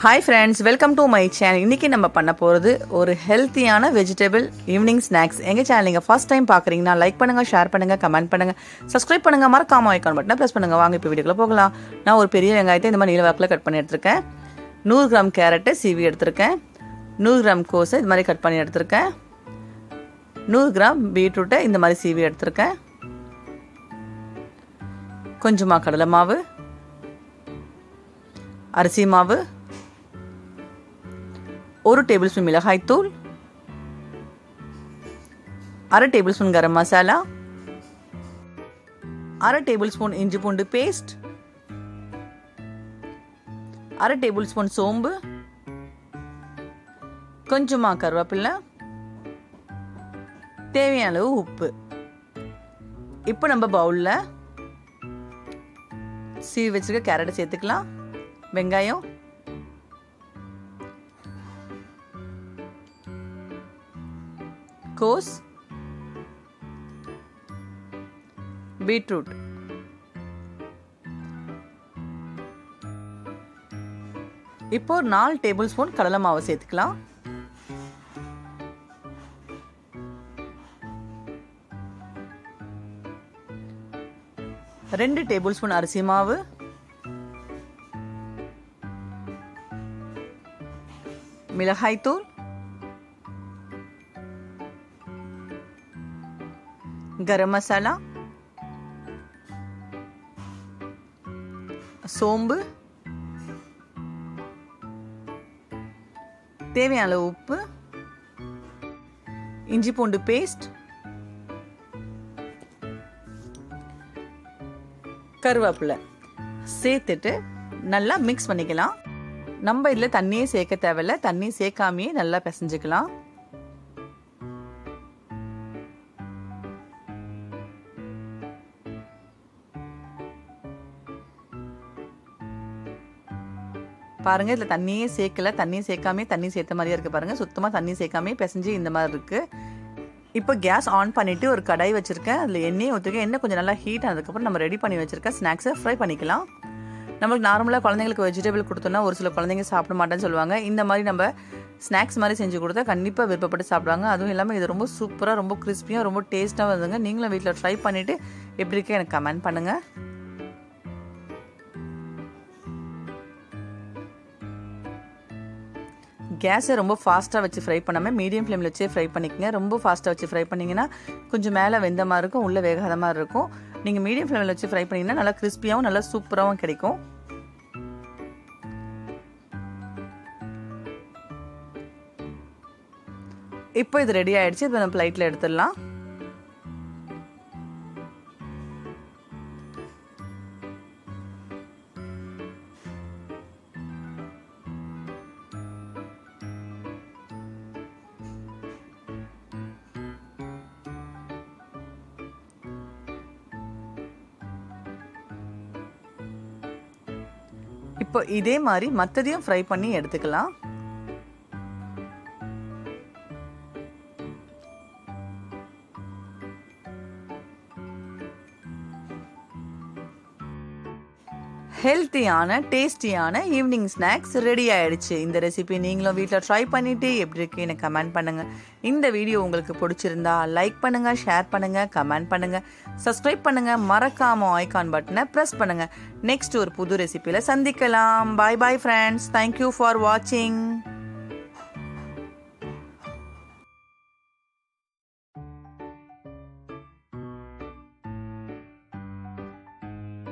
Hi friends welcome to my channel இன்றைக்கி நம்ம பண்ண போகிறது ஒரு ஹெல்த்தியான வெஜிடபிள் ஈவினிங் ஸ்நாக்ஸ் எங்கள் சேனல் நீங்கள் ஃபஸ்ட் டைம் பார்க்குறீங்கன்னா லைக் பண்ணுங்கள் ஷேர் பண்ணுங்கள் கமெண்ட் பண்ணுங்கள் சப்ஸ்கிரைப் பண்ணுங்கள் மறக்காம ஐக்கான் பட்டனை ப்ரெஸ் பண்ணுங்கள் வாங்க இப்போ வீடியோக்குள்ள போகலாம். நான் ஒரு பெரிய வெங்காயத்தை இந்த மாதிரி நீளவாக்கில் கட் பண்ணி எடுத்திருக்கேன். நூறு கிராம் கேரட்டை சீவி எடுத்திருக்கேன். நூறு கிராம் கோஸை இது மாதிரி கட் பண்ணி எடுத்திருக்கேன். நூறு கிராம் பீட்ரூட்டை இந்த மாதிரி சீவி எடுத்திருக்கேன். கொஞ்சமாக கடலை மாவு அரிசி மாவு ஒரு டேபிள் ஸ்பூன் மிளகாய்த்தூள் அரை டேபிள் ஸ்பூன் கரம் மசாலா அரை டேபிள் ஸ்பூன் இஞ்சி பூண்டு பேஸ்ட் அரை டேபிள் ஸ்பூன் சோம்பு கொஞ்சமாக கருவேப்பில்லை தேவையான அளவு உப்பு. இப்போ நம்ம பவுலில் சீவி வச்சுருக்க கேரட்டை சேர்த்துக்கலாம். வெங்காயம் கோஸ் பீட்ரூட். இப்போ ஒரு நாலு டேபிள் ஸ்பூன் கடலை மாவு சேர்த்துக்கலாம். ரெண்டு டேபிள் ஸ்பூன் அரிசி மாவு. மிளகாய்த்தூள். கரம் மசாலா சோம்பு தேவையான அளவு உப்பு இஞ்சி பூண்டு பேஸ்ட் கருவேப்பிலை சேர்த்துட்டு நல்லா மிக்ஸ் பண்ணிக்கலாம். நம்ம இதில் தண்ணியே சேர்க்க தேவையில்ல. தண்ணி சேர்க்காமையே நல்லா பிசைஞ்சுக்கலாம். பாருங்க இதில் தண்ணியே சேர்க்கல தண்ணியும் சேர்க்காமே தண்ணி சேர்த்த மாதிரியே இருக்குது பாருங்க. சுத்தமாக தண்ணி சேர்க்காமே பிசைஞ்சு இந்த மாதிரி இருக்குது இப்போ கேஸ் ஆன் பண்ணிவிட்டு ஒரு கடாய் வச்சுருக்கேன். அதில் எண்ணெயை ஊற்றிருக்கேன் எண்ணெய் கொஞ்சம் நல்லா ஹீட் ஆனதுக்கப்புறம் நம்ம ரெடி பண்ணி வச்சுருக்கேன் ஸ்நாக்ஸை ஃப்ரை பண்ணிக்கலாம். நம்மளுக்கு நார்மலாக குழந்தைங்களுக்கு வெஜிடபிள் கொடுத்தோன்னா ஒரு சில குழந்தைங்க சாப்பிட மாட்டேன்னு சொல்லுவாங்க. இந்த மாதிரி நம்ம ஸ்நாக்ஸ் மாதிரி செஞ்சு கொடுத்தா கண்டிப்பாக விருப்பப்பட்டு சாப்பிடுவாங்க. அதுவும் இல்லாமல் இது ரொம்ப சூப்பராக ரொம்ப கிறிஸ்பியாக ரொம்ப டேஸ்ட்டாக வருதுங்க நீங்களும் வீட்டில் ட்ரை பண்ணிவிட்டு எப்படி இருக்கே எனக்கு கமெண்ட் பண்ணுங்கள் கேஸை ரொம்ப ஃபாஸ்ட்டாக வச்சு ஃப்ரை பண்ணாமல் மீடியம் ஃப்ளேமில் வச்சே ஃப்ரை பண்ணிக்கங்க. ரொம்ப ஃபாஸ்ட்டாக வச்சு ஃப்ரை பண்ணிங்கன்னா கொஞ்சம் மேலே வெந்த மாதிரி இருக்கும் உள்ளே வேகாத மாதிரி இருக்கும். நீங்கள் மீடியம் ஃப்ளேமில் வச்சு ஃப்ரை பண்ணிங்கன்னா நல்லா கிறிஸ்பியாகவும் நல்லா சூப்பராகவும் கிடைக்கும். இப்போ இது ரெடி ஆயிடுச்சு. இப்போ நம்ம ஃப்ளைட்டில் எடுத்துடலாம். இப்போ இதே மாதிரி மற்றதையும் ஃப்ரை பண்ணி எடுத்துக்கலாம். ஹெல்த்தியான டேஸ்டியான ஈவினிங் ஸ்நாக்ஸ் ரெடி ஆயிடுச்சு. இந்த ரெசிபி நீங்களும் வீட்டில் ட்ரை பண்ணிவிட்டு எப்படி இருக்கு எனக்கு கமெண்ட் பண்ணுங்கள் இந்த வீடியோ உங்களுக்கு பிடிச்சிருந்தா லைக் பண்ணுங்கள் ஷேர் பண்ணுங்கள் கமெண்ட் பண்ணுங்கள் சப்ஸ்கிரைப் பண்ணுங்கள் மறக்காமல் ஐகான் பட்டனை ப்ரெஸ் பண்ணுங்கள் நெக்ஸ்ட் ஒரு புது ரெசிப்பியில் சந்திக்கலாம். Bye bye friends thank you for வாட்சிங்